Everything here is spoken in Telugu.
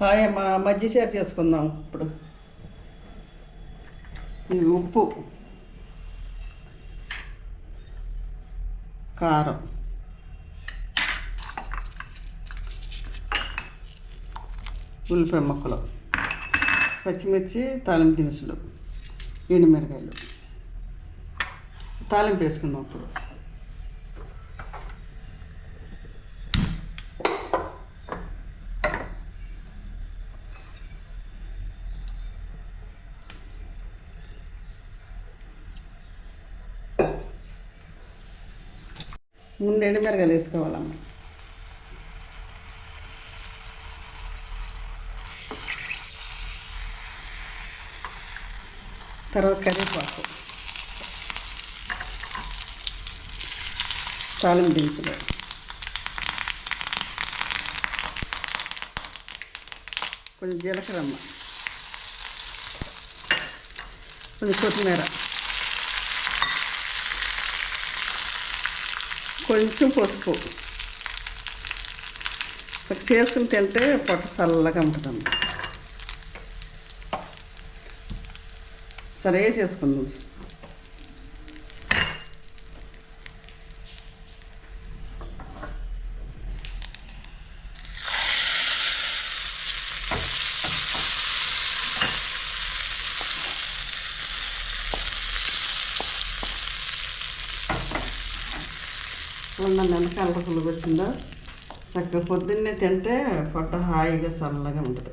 హాయ్ అమ్మ మజ్జి షేర్ చేసుకుందాం ఇప్పుడు. ఇది ఉప్పు కారం. ఉల్లిపాయ ముక్కలు పచ్చిమిర్చి తాలింపు దినుసులు ఎండుమిరకాయలు తాలింపు వేసుకుందాం ఇప్పుడు. ముందు ఎండుమిరకాయలు వేసుకోవాలమ్మ తర్వాత కరివేపాకు. తాలింపు దినుసులు. కొంచెం జీలకర్రమ్మ కొంచెం కొత్తిమీర. కొంచెం పసుపు. చేసుకుని తింటే పొట్ట చల్లగా ఉంటుందండి. సరే చేసుకుందాం ఉన్న నెలకి పులుగు వచ్చిందో చక్కగా పొద్దున్నే తింటే పొట్ట హాయిగా చల్లగా ఉంటుంది.